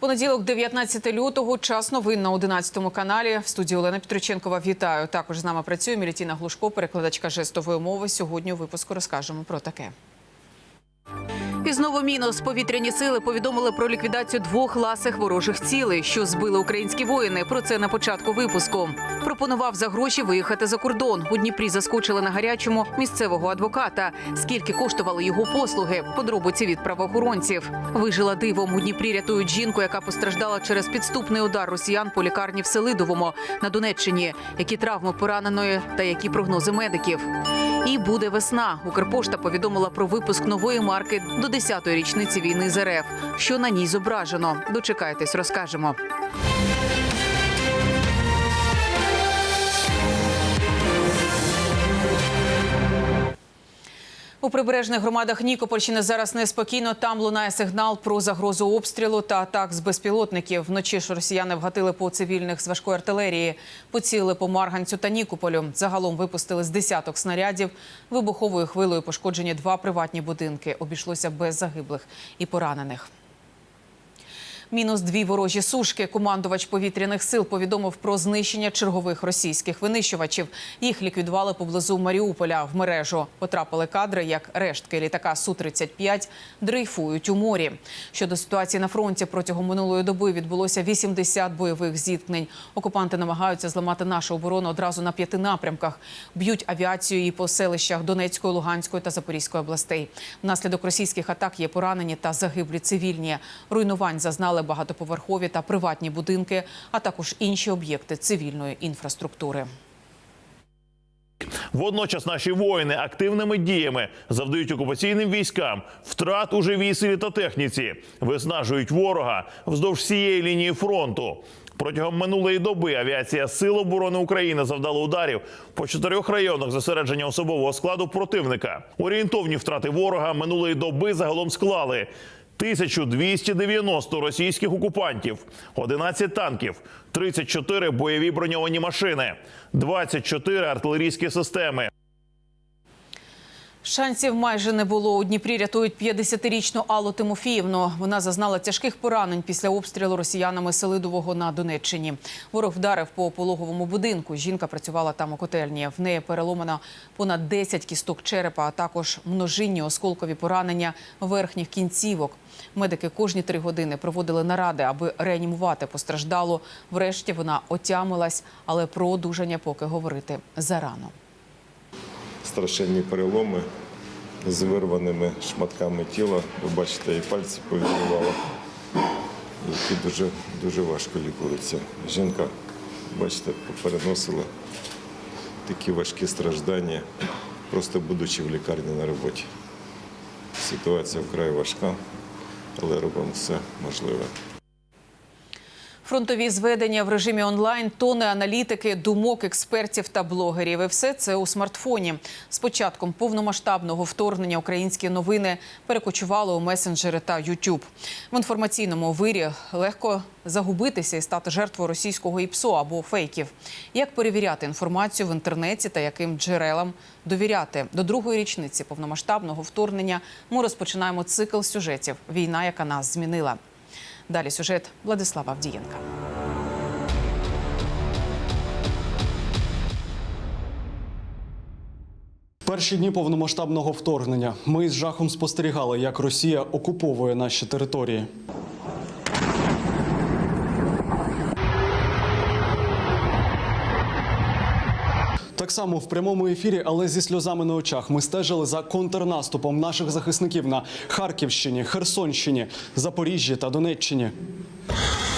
Понеділок, 19 лютого, час новин на 11 каналі. В студії Олена Петриченкова вітаю. Також з нами працює Мілітіна Глушко, перекладачка жестової мови. Сьогодні у випуску розкажемо про таке. І знову мінус. Повітряні сили повідомили про ліквідацію двох ласих ворожих цілей, що збили українські воїни. Про це на початку випуску. Пропонував за гроші виїхати за кордон. У Дніпрі заскочили на гарячому місцевого адвоката. Скільки коштували його послуги? Подробиці від правоохоронців. Вижила дивом. У Дніпрі рятують жінку, яка постраждала через підступний удар росіян по лікарні в Селидовому на Донеччині. Які травми пораненої та які прогнози медиків. І буде весна. Укрпошта повідомила про випуск нової марки до 10-ї річниці війни з РФ. Що на ній зображено? Дочекайтесь, розкажемо. У прибережних громадах Нікопольщини зараз неспокійно. Там лунає сигнал про загрозу обстрілу та атак з безпілотників. Вночі ж росіяни вгатили по цивільних з важкої артилерії, поцілили по Марганцю та Нікополю. Загалом випустили з десяток снарядів. Вибуховою хвилою пошкоджені два приватні будинки. Обійшлося без загиблих і поранених. Мінус дві ворожі сушки. Командувач повітряних сил повідомив про знищення чергових російських винищувачів. Їх ліквідували поблизу Маріуполя. В мережу потрапили кадри, як рештки літака су 35 дрейфують у морі. Щодо ситуації на фронті протягом минулої доби відбулося 80 бойових зіткнень. Окупанти намагаються зламати нашу оборону одразу на п'яти напрямках. Б'ють авіацію і по селищах Донецької, Луганської та Запорізької областей. Внаслідок російських атак є поранені та загиблі цивільні. Руйнувань зазнали багатоповерхові та приватні будинки, а також інші об'єкти цивільної інфраструктури. Водночас наші воїни активними діями завдають окупаційним військам втрат у живій та техніці, виснажують ворога вздовж всієї лінії фронту. Протягом минулої доби авіація Сил оборони України завдала ударів по чотирьох районах зосередження особового складу противника. Орієнтовні втрати ворога минулої доби загалом склали 1290 російських окупантів, 11 танків, 34 бойові броньовані машини, 24 артилерійські системи. Шансів майже не було. У Дніпрі рятують 50-річну Аллу Тимофіївну. Вона зазнала тяжких поранень після обстрілу росіянами Селидового на Донеччині. Ворог вдарив по пологовому будинку. Жінка працювала там у котельні. В неї переломано понад 10 кісток черепа, а також множинні осколкові поранення верхніх кінцівок. Медики кожні три години проводили наради, аби реанімувати постраждалу. Врешті вона отямилась, але про одужання поки говорити зарано. Страшенні переломи з вирваними шматками тіла. Ви бачите, і пальці повідривало, які дуже, дуже важко лікуються. Жінка, бачите, переносила такі важкі страждання, просто будучи в лікарні на роботі. Ситуація вкрай важка, але робимо все можливе. Фронтові зведення в режимі онлайн, тони аналітики, думок експертів та блогерів. І все це у смартфоні. З початком повномасштабного вторгнення українські новини перекочували у месенджери та Ютуб. В інформаційному вирі легко загубитися і стати жертвою російського ІПСО або фейків. Як перевіряти інформацію в інтернеті та яким джерелам довіряти? До другої річниці повномасштабного вторгнення ми розпочинаємо цикл сюжетів Війна, яка нас змінила. Далі сюжет Владислава Авдієнка. Перші дні повномасштабного вторгнення ми з жахом спостерігали, як Росія окуповує наші території. Так само в прямому ефірі, але зі сльозами на очах, ми стежили за контрнаступом наших захисників на Харківщині, Херсонщині, Запоріжжі та Донеччині.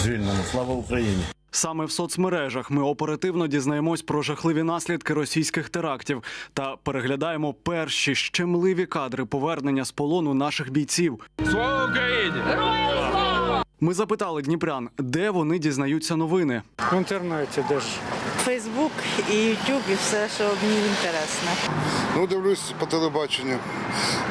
Звільнено. Слава Україні. Саме в соцмережах ми оперативно дізнаємось про жахливі наслідки російських терактів та переглядаємо перші щемливі кадри повернення з полону наших бійців. Слава Україні! Ми запитали дніпрян, де вони дізнаються новини. В інтернеті де ж. Фейсбук і Ютуб, і все, що мені інтересно. Ну, дивлюсь по телебаченню,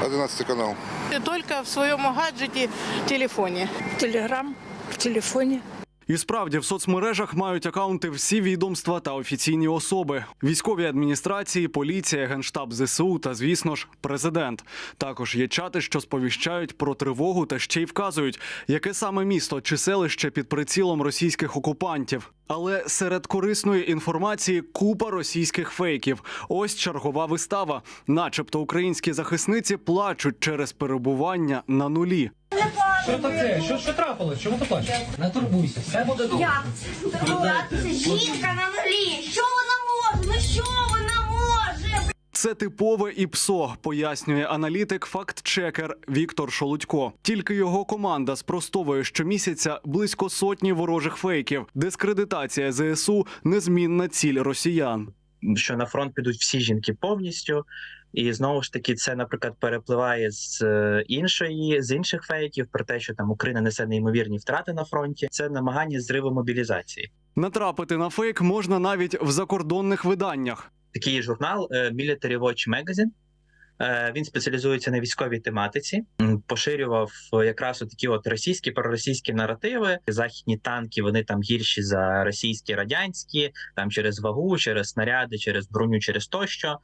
11 канал. Тільки в своєму гаджеті телефоні. Телеграм в телефоне. І справді в соцмережах мають акаунти всі відомства та офіційні особи: військові адміністрації, поліція, генштаб ЗСУ та, звісно ж, президент. Також є чати, що сповіщають про тривогу та ще й вказують, яке саме місто чи селище під прицілом російських окупантів. Але серед корисної інформації купа російських фейків. Ось чергова вистава, начебто українські захисниці плачуть через перебування на нулі. Що таке? Що, що трапилось? Чому ти плачеш? Не турбуйся, все буде добре. Як це? Жінка на нулі. Що вона може? Ну що вона? Це типове ІПСО, пояснює аналітик факт-чекер Віктор Шолудько. Тільки його команда спростовує щомісяця близько сотні ворожих фейків. Дискредитація ЗСУ незмінна ціль росіян. що на фронт підуть всі жінки повністю. І знову ж таки, це, наприклад, перепливає з е, іншої з інших фейків про те, що там Україна несе неймовірні втрати на фронті. Це намагання зриву мобілізації. Натрапити на фейк можна навіть в закордонних виданнях. Такий журнал е, Military Watch Magazine. Е, Він спеціалізується на військовій тематиці, поширював е, якраз такі от російські проросійські наративи. Західні танки вони там гірші за російські радянські, там через вагу, через снаряди, через броню, через тощо.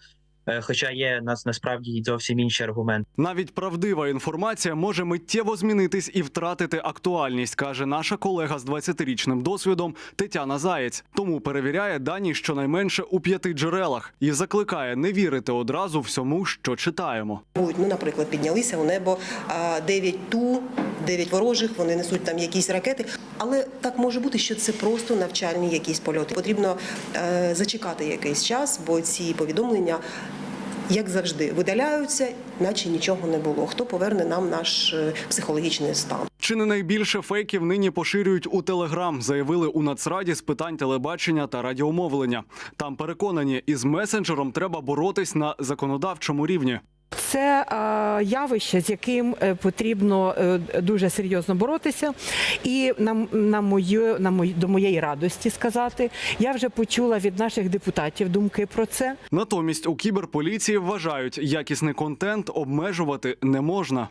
Е, Хоча є нас насправді й зовсім інші аргументи. Навіть правдива інформація може миттєво змінитись і втратити актуальність, каже наша колега з 20-річним досвідом Тетяна Заєць. Тому перевіряє дані щонайменше у п'яти джерелах і закликає не вірити одразу всьому, що читаємо. Будь, ну, наприклад, піднялися у небо а, 9 ту, 9 ворожих, вони несуть там якісь ракети. Але так може бути, що це просто навчальні якісь польоти. Потрібно е, зачекати якийсь час, бо ці повідомлення, як завжди, видаляються, наче нічого не було. Хто поверне нам наш е, психологічний стан? Чи не найбільше фейків нині поширюють у Телеграм, заявили у Нацраді з питань телебачення та радіомовлення. Там переконані, із месенджером треба боротись на законодавчому рівні. Це е, явище, з яким е, потрібно е, дуже серйозно боротися. І на, на мою, на мою, до моєї радості сказати, я вже почула від наших депутатів думки про це. Натомість у кіберполіції вважають, якісний контент обмежувати не можна.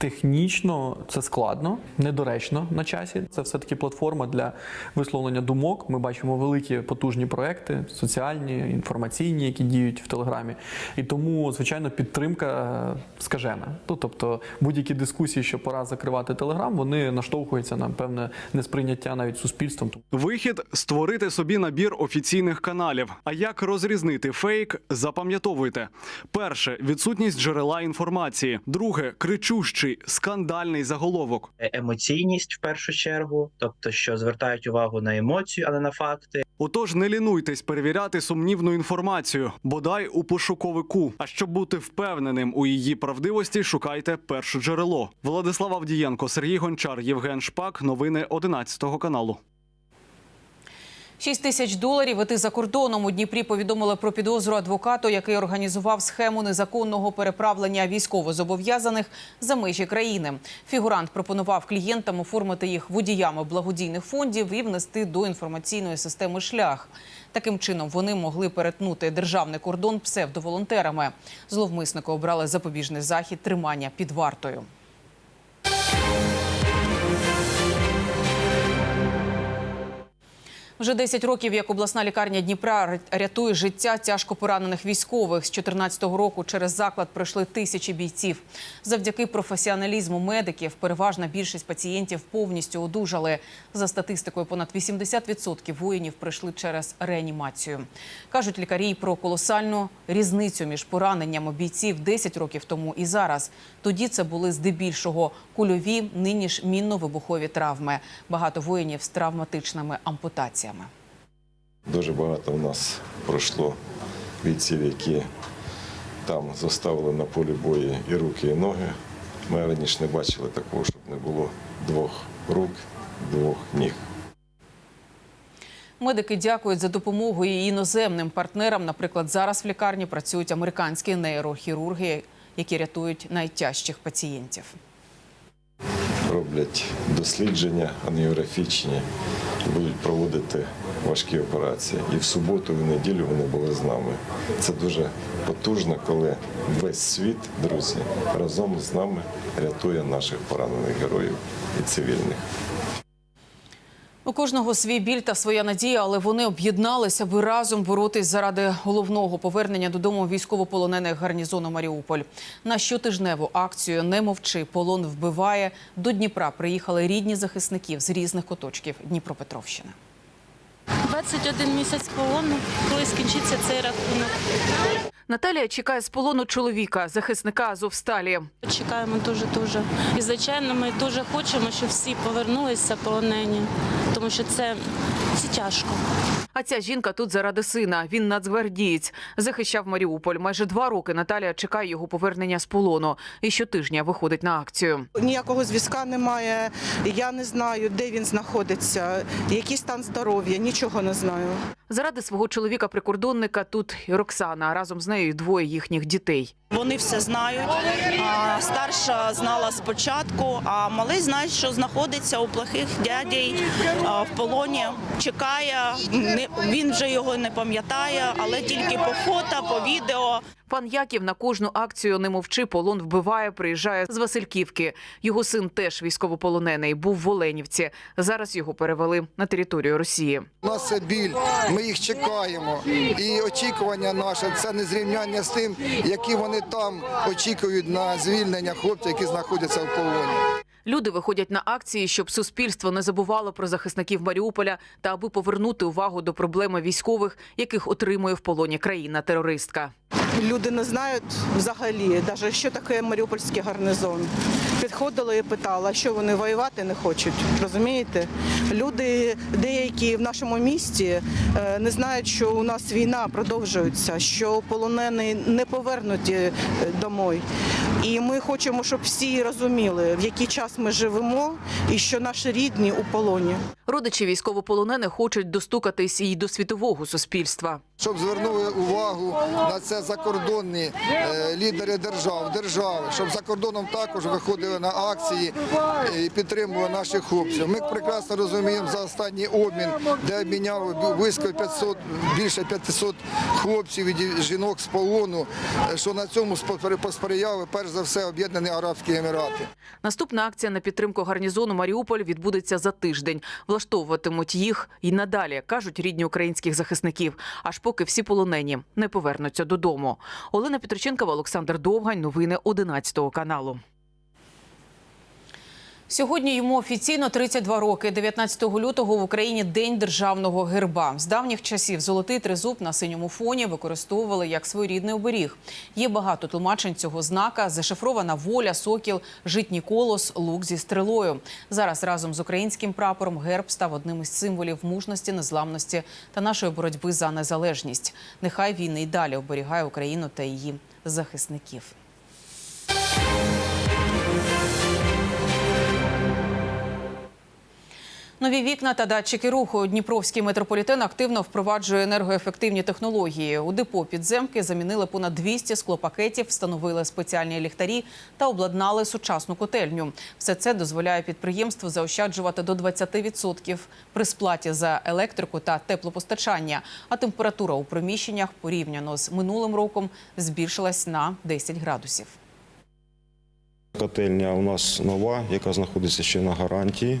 Технічно це складно, недоречно на часі. Це все таки платформа для висловлення думок. Ми бачимо великі потужні проекти, соціальні, інформаційні, які діють в телеграмі. І тому, звичайно, підтримка е, скажена. Ну, Тобто, будь-які дискусії, що пора закривати телеграм, вони наштовхуються на певне несприйняття навіть суспільством. Вихід створити собі набір офіційних каналів. А як розрізнити фейк? Запам'ятовуйте: перше відсутність джерела інформації. Друге кричущий скандальний заголовок. Е, Емоційність в першу чергу, тобто, що звертають увагу на емоцію, а не на факти. Отож, не лінуйтесь перевіряти сумнівну інформацію, бодай у пошуковику. А щоб бути впевненим у її правдивості, шукайте перше джерело. Владислав Авдієнко, Сергій Гончар, Євген Шпак. Новини 11 каналу. 6 тисяч доларів іти за кордоном у Дніпрі повідомили про підозру адвокату, який організував схему незаконного переправлення військовозобов'язаних за межі країни. Фігурант пропонував клієнтам оформити їх водіями благодійних фондів і внести до інформаційної системи шлях. Таким чином вони могли перетнути державний кордон псевдоволонтерами. Зловмисники обрали запобіжний захід тримання під вартою. Вже 10 років, як обласна лікарня Дніпра рятує життя тяжко поранених військових. З 2014 року через заклад пройшли тисячі бійців. Завдяки професіоналізму медиків переважна більшість пацієнтів повністю одужали. За статистикою, понад 80% воїнів пройшли через реанімацію. Кажуть лікарі про колосальну різницю між пораненнями бійців 10 років тому і зараз. Тоді це були здебільшого кульові, нині ж мінно-вибухові травми. Багато воїнів з травматичними ампутаціями. Дуже багато у нас пройшло бійців, які там заставили на полі бою і руки, і ноги. Ми раніше не бачили такого, щоб не було двох рук, двох ніг. Медики дякують за допомогу і іноземним партнерам. Наприклад, зараз в лікарні працюють американські нейрохірурги, які рятують найтяжчих пацієнтів. Роблять дослідження анеографічні, будуть проводити важкі операції. І в суботу, і в неділю вони були з нами. Це дуже потужно, коли весь світ, друзі, разом з нами рятує наших поранених героїв і цивільних. У кожного свій біль та своя надія, але вони об'єдналися, аби разом боротись заради головного повернення додому військовополонених гарнізону Маріуполь. На щотижневу акцію Не мовчи, полон вбиває. До Дніпра приїхали рідні захисників з різних куточків Дніпропетровщини. 21 місяць полону, коли скінчиться цей рахунок. Наталія чекає з полону чоловіка, захисника Азовсталі. Чекаємо дуже-дуже. І, звичайно, ми дуже хочемо, щоб всі повернулися полонені, тому що це, це тяжко. А ця жінка тут заради сина. Він нацгвардієць, захищав Маріуполь. Майже два роки Наталія чекає його повернення з полону і щотижня виходить на акцію. Ніякого зв'язка немає. Я не знаю, де він знаходиться, який стан здоров'я, нічого не знаю. Заради свого чоловіка-прикордонника тут і Роксана разом з нею і двоє їхніх дітей. Вони все знають. Старша знала спочатку, а малий знає, що знаходиться у плохих дядей в полоні. Чекає. Не- Він вже його не пам'ятає, але тільки по фото, по відео. Пан Яків на кожну акцію не мовчи, полон вбиває, приїжджає з Васильківки. Його син теж військовополонений, був в Оленівці. Зараз його перевели на територію Росії. У нас це біль, ми їх чекаємо. І очікування наше це не зрівняння з тим, які вони там очікують на звільнення хлопців, які знаходяться в полоні. Люди виходять на акції, щоб суспільство не забувало про захисників Маріуполя та аби повернути увагу до проблеми військових, яких отримує в полоні країна-терористка. Люди не знають взагалі, навіть що таке Маріупольський гарнизон. Підходила і питала, що вони воювати не хочуть. Розумієте? Люди деякі в нашому місті е, не знають, що у нас війна продовжується, що полонені не повернуті е, домой. І ми хочемо, щоб всі розуміли, в який час ми живемо, і що наші рідні у полоні. Родичі військовополонених хочуть достукатись і до світового суспільства. Щоб звернули увагу на це закордонні е, лідери держав, держави, щоб за кордоном також виходили на акції і підтримували наших хлопців. Ми прекрасно розуміємо за останній обмін, де обміняв близько 500, більше 500 хлопців і жінок з полону, е, що на цьому посприяли перш за все Об'єднані Арабські Емірати. Наступна акція на підтримку гарнізону Маріуполь відбудеться за тиждень. Влаштовуватимуть їх і надалі, кажуть рідні українських захисників, аж поки всі полонені не повернуться додому. Олена Петриченкова, Олександр Довгань. Новини 11 каналу. Сьогодні йому офіційно 32 роки. 19 лютого в Україні День державного герба. З давніх часів золотий тризуб на синьому фоні використовували як своєрідний оберіг. Є багато тлумачень цього знака: зашифрована воля, сокіл, житній колос, лук зі стрелою. Зараз разом з українським прапором герб став одним із символів мужності, незламності та нашої боротьби за незалежність. Нехай війни й далі оберігає Україну та її захисників. Нові вікна та датчики руху. Дніпровський метрополітен активно впроваджує енергоефективні технології. У депо підземки замінили понад 200 склопакетів, встановили спеціальні ліхтарі та обладнали сучасну котельню. Все це дозволяє підприємству заощаджувати до 20% при сплаті за електрику та теплопостачання. А температура у приміщеннях порівняно з минулим роком збільшилась на 10 градусів. Котельня у нас нова, яка знаходиться ще на гарантії.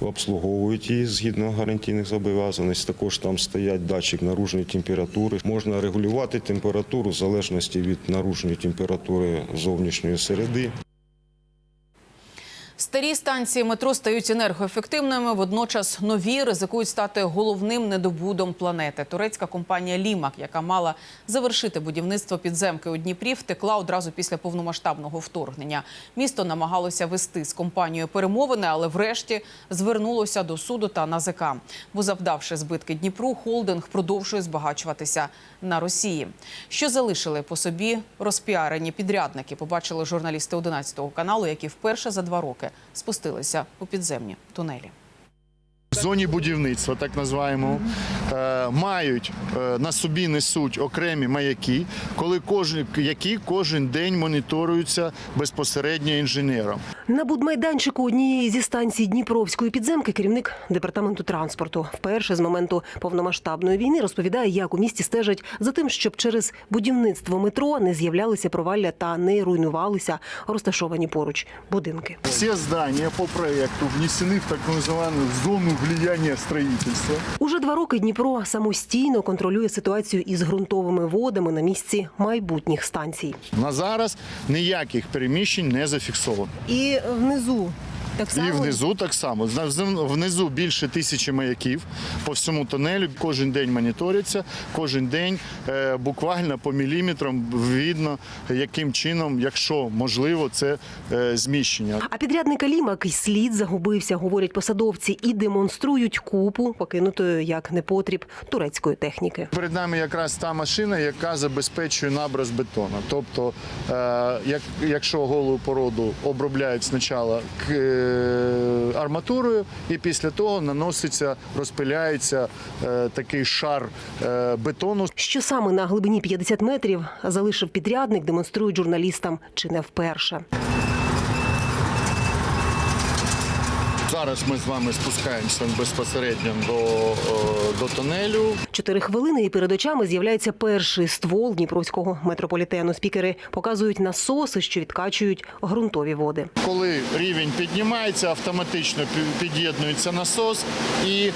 Обслуговують її згідно гарантійних зобов'язаних, Також там стоять датчик наружної температури. Можна регулювати температуру в залежності від наружної температури зовнішньої середи. Старі станції метро стають енергоефективними. Водночас нові ризикують стати головним недобудом планети. Турецька компанія Лімак, яка мала завершити будівництво підземки у Дніпрі, втекла одразу після повномасштабного вторгнення. Місто намагалося вести з компанією перемовини, але врешті звернулося до суду та НАЗК. Бо завдавши збитки Дніпру, холдинг продовжує збагачуватися на Росії. Що залишили по собі розпіарені підрядники? Побачили журналісти 11 каналу, які вперше за два роки спустилися у підземні тунелі. В зоні будівництва, так називаємо, е, мають е, на собі несуть окремі маяки, коли кожен які кожен день моніторуються безпосередньо інженером. На будмайданчику однієї зі станцій Дніпровської підземки керівник департаменту транспорту вперше з моменту повномасштабної війни розповідає, як у місті стежать за тим, щоб через будівництво метро не з'являлися провалля та не руйнувалися розташовані поруч будинки. Всі здання по проєкту внесені в так називану зону влияння строїтельства. Уже два роки Дніпро самостійно контролює ситуацію із ґрунтовими водами на місці майбутніх станцій. На зараз ніяких переміщень не зафіксовано. І внизу так І внизу так само. Внизу більше тисячі маяків по всьому тунелю. Кожен день моніторяться, кожен день е, буквально по міліметрам видно, яким чином, якщо можливо, це е, зміщення. А підрядника Лімак і слід загубився, говорять посадовці, і демонструють купу покинутої як непотріб турецької техніки. Перед нами якраз та машина, яка забезпечує наброс бетона. Тобто, е, як, якщо голу породу обробляють спочатку е, арматурою, і після того наноситься, розпиляється е, такий шар е, бетону. Що саме на глибині 50 метрів залишив підрядник, демонструють журналістам чи не вперше. Зараз ми з вами спускаємося безпосередньо до, е, до тунелю. Чотири хвилини і перед очами з'являється перший ствол Дніпровського метрополітену. Спікери показують насоси, що відкачують ґрунтові води. Коли рівень піднімається, автоматично пі- під'єднується насос і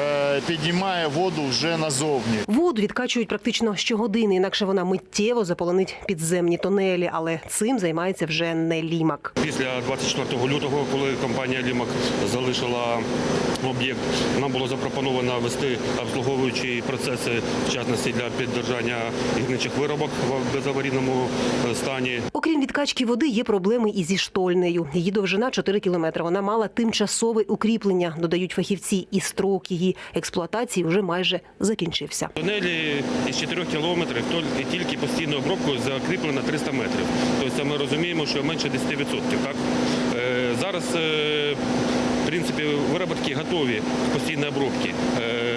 е, піднімає воду вже назовні. Воду відкачують практично щогодини, інакше вона миттєво заполонить підземні тунелі. Але цим займається вже не лімак. Після 24 лютого, коли компанія Лімак залишила об'єкт, нам було запропоновано вести обслуговуючі процеси, в частності для піддержання гірничих виробок в безаварійному е, стані. Окрім відкачки води, є проблеми і зі штольнею. Її довжина 4 кілометри. Вона мала тимчасове укріплення, додають фахівці, і строк її експлуатації вже майже закінчився. Тунелі із 4 кілометрів тільки- постійною обробкою закріплено 300 метрів. Тобто ми розуміємо, що менше 10%. Так? Е, Зараз, е, в принципі, виробітки готові з постійної обробки. Е,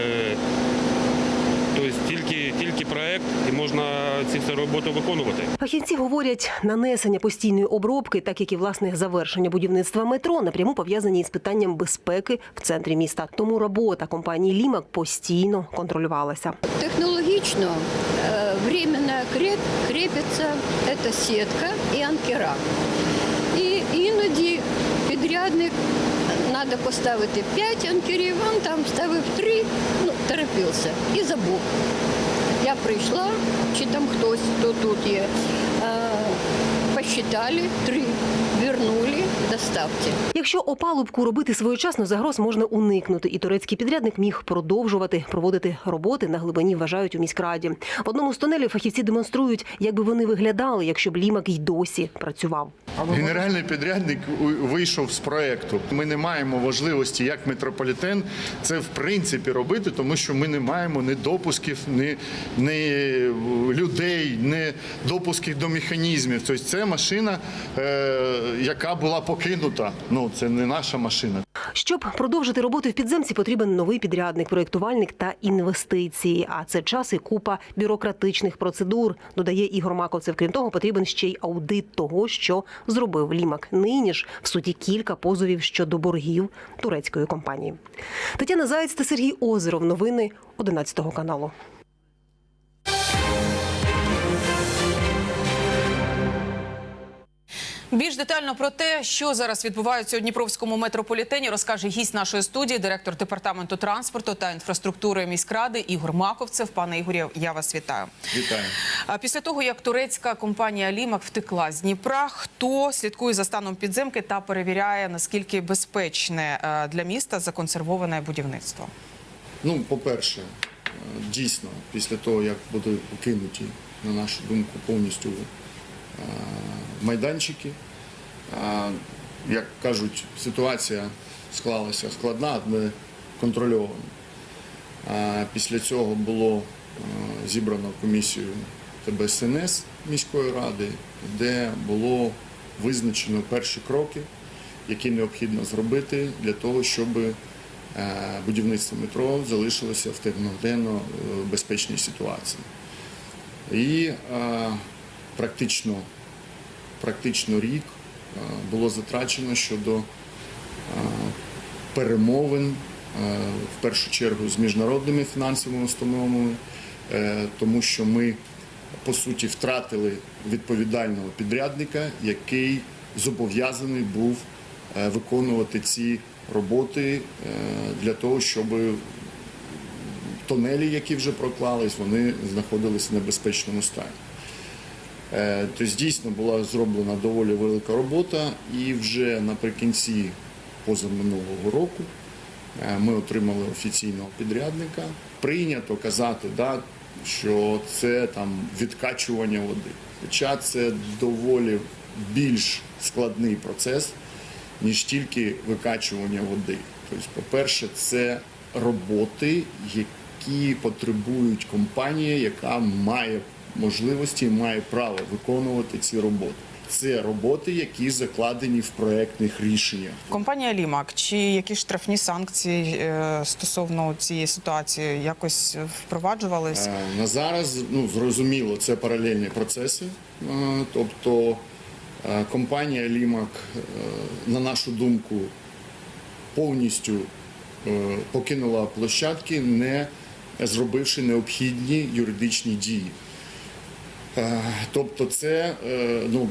Тобто тільки, тільки проект і можна ці всі роботи виконувати. Фахівці говорять, нанесення постійної обробки, так як і власне завершення будівництва метро, напряму пов'язані із питанням безпеки в центрі міста. Тому робота компанії Лімак постійно контролювалася. Технологично э, временно креп, крепится эта сетка и анкера. І іноді підрядник треба поставити 5 анкерів, він там ставив 3, ну, торопився і забув. Я прийшла, чи там хтось, хто тут є, е, посчитали, 3, вернули, доставте. Якщо опалубку робити своєчасно, загроз можна уникнути, і турецький підрядник міг продовжувати проводити роботи на глибині, вважають у міськраді. В одному з тунелів фахівці демонструють, як би вони виглядали, якщо б лімак й досі працював. Генеральний підрядник вийшов з проекту. Ми не маємо можливості як метрополітен це в принципі робити, тому що ми не маємо ні допусків, ні, ні людей, ні допусків до механізмів. Тобто це машина, е, яка була покинута. Ну це не наша машина. Щоб продовжити роботи в підземці, потрібен новий підрядник, проєктувальник та інвестиції. А це час і купа бюрократичних процедур, додає Ігор Маковцев. Крім того, потрібен ще й аудит того, що зробив лімак. Нині ж в суді кілька позовів щодо боргів турецької компанії. Тетяна Заєць та Сергій Озеров. Новини 11 каналу. Більш детально про те, що зараз відбувається у Дніпровському метрополітені, розкаже гість нашої студії, директор департаменту транспорту та інфраструктури міськради Ігор Маковцев. Пане Ігорі, я вас вітаю. Вітаю. Після того, як турецька компанія Лімак втекла з Дніпра, хто слідкує за станом підземки та перевіряє наскільки безпечне е, для міста законсервоване будівництво? Ну, по-перше, е, дійсно, після того, як будуть покинуті, на нашу думку, повністю майданчики, е, як кажуть, ситуація склалася складна, але контрольована. Після цього було е, зібрано комісію ТБСНС міської ради, де було визначено перші кроки, які необхідно зробити для того, щоб е, будівництво метро залишилося в техногенно безпечній ситуації. І практично, практично рік е, було затрачено щодо е, перемовин, е, в першу чергу з міжнародними фінансовими установами, тому що ми по суті втратили відповідального підрядника, який зобов'язаний був виконувати ці роботи для того, щоб тунелі, які вже проклались, вони знаходилися в небезпечному стані. Е, Тобто дійсно була зроблена доволі велика робота, і вже наприкінці позаминулого року е, ми отримали офіційного підрядника. Прийнято казати, да, що це там відкачування води. Хоча це доволі більш складний процес, ніж тільки викачування води. Тобто, по-перше, це роботи, які потребують компанія, яка має можливості, має право виконувати ці роботи. Це роботи, які закладені в проектних рішеннях. Компанія Лімак, чи якісь штрафні санкції е, стосовно цієї ситуації якось впроваджувались? Е, На зараз ну зрозуміло, це паралельні процеси. Е, Тобто компанія Лімак, на нашу думку, повністю покинула площадки, не зробивши необхідні юридичні дії. Е, Тобто, це е, ну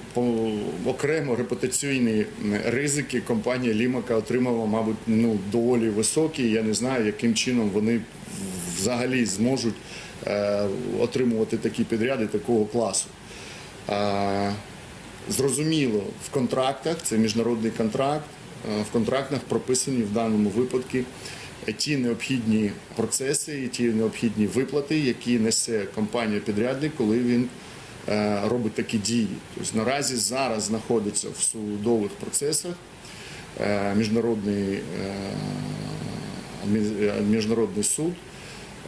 окремо репутаційні ризики компанія Лімака отримала, мабуть, ну доволі високі. Я не знаю, яким чином вони взагалі зможуть е, отримувати такі підряди такого класу. Зрозуміло, в контрактах це міжнародний контракт. В контрактах прописані в даному випадку ті необхідні процеси і ті необхідні виплати, які несе компанія-підрядник, коли він робить такі дії. Тобто наразі зараз знаходиться в судових процесах е, міжнародний, е, міжнародний суд.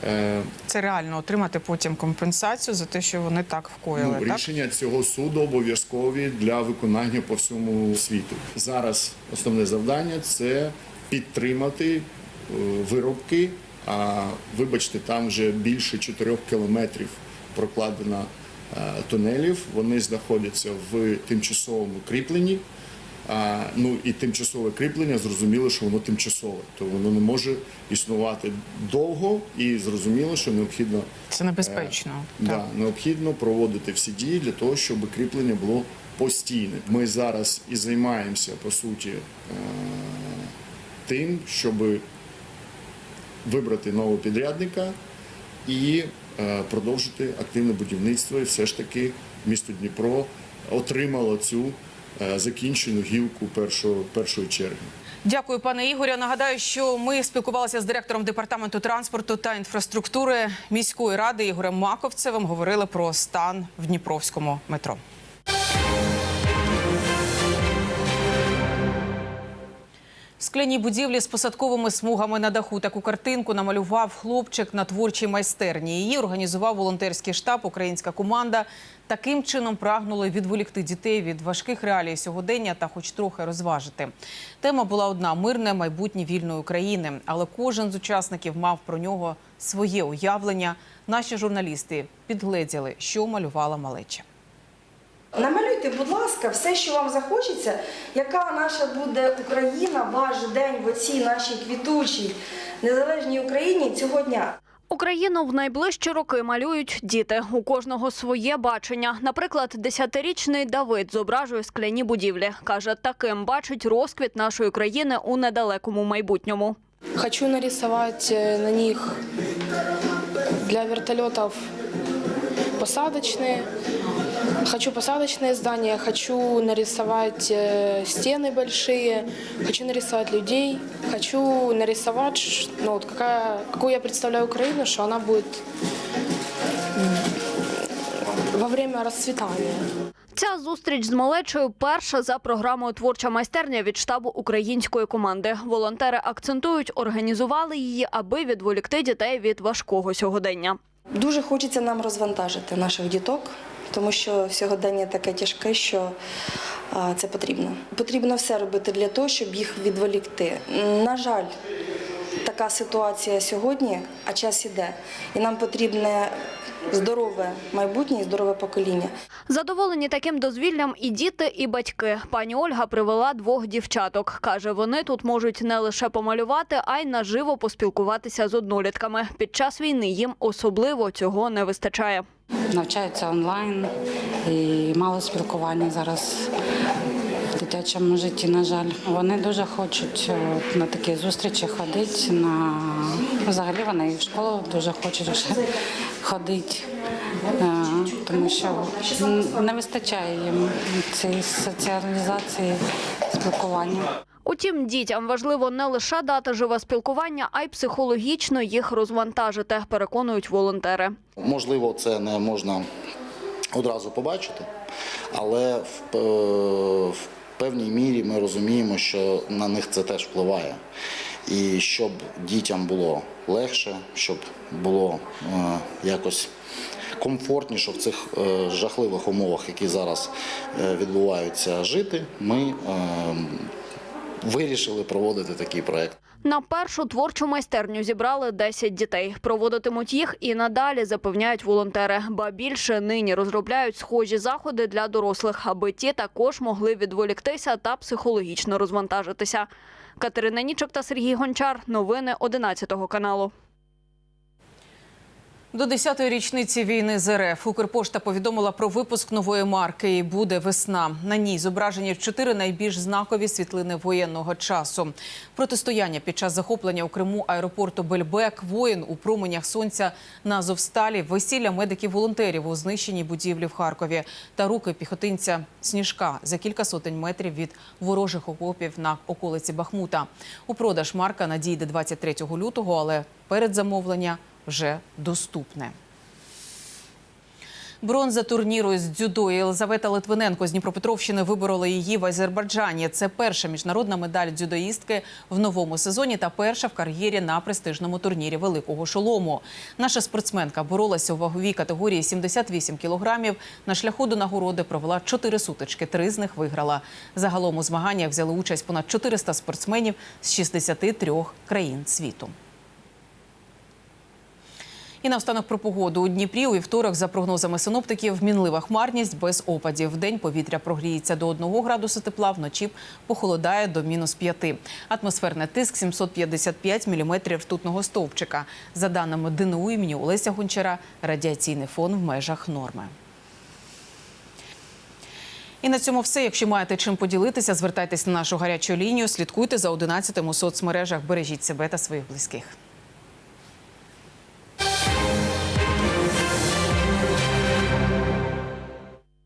Е, Це реально отримати потім компенсацію за те, що вони так вкоїли. Ну, так? рішення цього суду обов'язкові для виконання по всьому світу. Зараз основне завдання це підтримати е, виробки. А вибачте, там вже більше 4 кілометрів прокладено е, тунелів. Вони знаходяться в тимчасовому кріпленні. Ну і тимчасове кріплення зрозуміло, що воно тимчасове, то воно не може існувати довго, і зрозуміло, що необхідно Це небезпечно. Е, Да, необхідно проводити всі дії для того, щоб кріплення було постійне. Ми зараз і займаємося по суті е, тим, щоб вибрати нового підрядника і е, продовжити активне будівництво. І все ж таки місто Дніпро отримало цю е, закінчену гілку першого, першої черги. Дякую, пане Ігорю. Нагадаю, що ми спілкувалися з директором департаменту транспорту та інфраструктури міської ради Ігорем Маковцевим. Говорили про стан в Дніпровському метро. Скляні будівлі з посадковими смугами на даху. Таку картинку намалював хлопчик на творчій майстерні. Її організував волонтерський штаб, українська команда. Таким чином прагнули відволікти дітей від важких реалій сьогодення та хоч трохи розважити. Тема була одна мирне майбутнє вільної України, але кожен з учасників мав про нього своє уявлення. Наші журналісти підгледіли, що малювала малеча. Намалюйте, будь ласка, все, що вам захочеться, яка наша буде Україна, ваш день в оцій нашій квітучій незалежній Україні цього дня. Україну в найближчі роки малюють діти. У кожного своє бачення. Наприклад, десятирічний Давид зображує скляні будівлі. Каже, таким бачить розквіт нашої країни у недалекому майбутньому. Хочу нарисовать э, на них для вертолетов посадочные. Хочу посадочные здания, хочу нарисовать э, стены большие, хочу нарисовать людей, хочу нарисовать, ш- ну, вот какая, какую я представляю Украину, что она будет м, во время расцветания. Ця зустріч з малечою перша за програмою Творча майстерня від штабу української команди. Волонтери акцентують, організували її, аби відволікти дітей від важкого сьогодення. Дуже хочеться нам розвантажити наших діток, тому що сьогодення таке тяжке, що це потрібно. Потрібно все робити для того, щоб їх відволікти. На жаль, така ситуація сьогодні, а час іде, і нам потрібне здорове майбутнє і здорове покоління. Задоволені таким дозвіллям і діти, і батьки. Пані Ольга привела двох дівчаток. Каже, вони тут можуть не лише помалювати, а й наживо поспілкуватися з однолітками. Під час війни їм особливо цього не вистачає. навчаються онлайн і мало спілкування зараз в дитячому житті, на жаль. Вони дуже хочуть е, на такі зустрічі ходити. На взагалі вони і в школу дуже хочуть вже ходити, е, тому що не вистачає їм цієї соціалізації, спілкування. Утім, дітям важливо не лише дати живе спілкування, а й психологічно їх розвантажити, переконують волонтери. Можливо, це не можна одразу побачити, але в, е, певній мірі ми розуміємо, що на них це теж впливає. І щоб дітям було легше, щоб було е, якось комфортніше в цих е, жахливих умовах, які зараз е, відбуваються, жити, ми вирішили проводити такий проєкт. На першу творчу майстерню зібрали 10 дітей. Проводитимуть їх і надалі, запевняють волонтери. Ба більше нині розробляють схожі заходи для дорослих, аби ті також могли відволіктися та психологічно розвантажитися. Катерина Нічок та Сергій Гончар. Новини 11 каналу. До 10-ї річниці війни з РФ Укрпошта повідомила про випуск нової марки. І буде весна. На ній зображені чотири найбільш знакові світлини воєнного часу. Протистояння під час захоплення у Криму аеропорту Бельбек, воїн у променях сонця на Азовсталі, весілля медиків-волонтерів у знищеній будівлі в Харкові та руки піхотинця Сніжка за кілька сотень метрів від ворожих окопів на околиці Бахмута. У продаж марка надійде 23 лютого, але передзамовлення вже доступне. Бронза турніру з дзюдо Єлизавета Литвиненко з Дніпропетровщини виборола її в Азербайджані. Це перша міжнародна медаль дзюдоїстки в новому сезоні та перша в кар'єрі на престижному турнірі Великого Шолому. Наша спортсменка боролася у ваговій категорії 78 кілограмів. На шляху до нагороди провела чотири сутички. Три з них виграла. Загалом у змаганнях взяли участь понад 400 спортсменів з 63 країн світу. І наостанок про погоду. У Дніпрі у вівторок, за прогнозами синоптиків, мінлива хмарність без опадів. Вдень повітря прогріється до 1 градуса тепла, вночі похолодає до мінус 5. Атмосферний тиск 755 міліметрів ртутного стовпчика. За даними ДНУ імені Олеся Гончара, радіаційний фон в межах норми. І на цьому все. Якщо маєте чим поділитися, звертайтесь на нашу гарячу лінію. Слідкуйте за 11 у соцмережах. Бережіть себе та своїх близьких.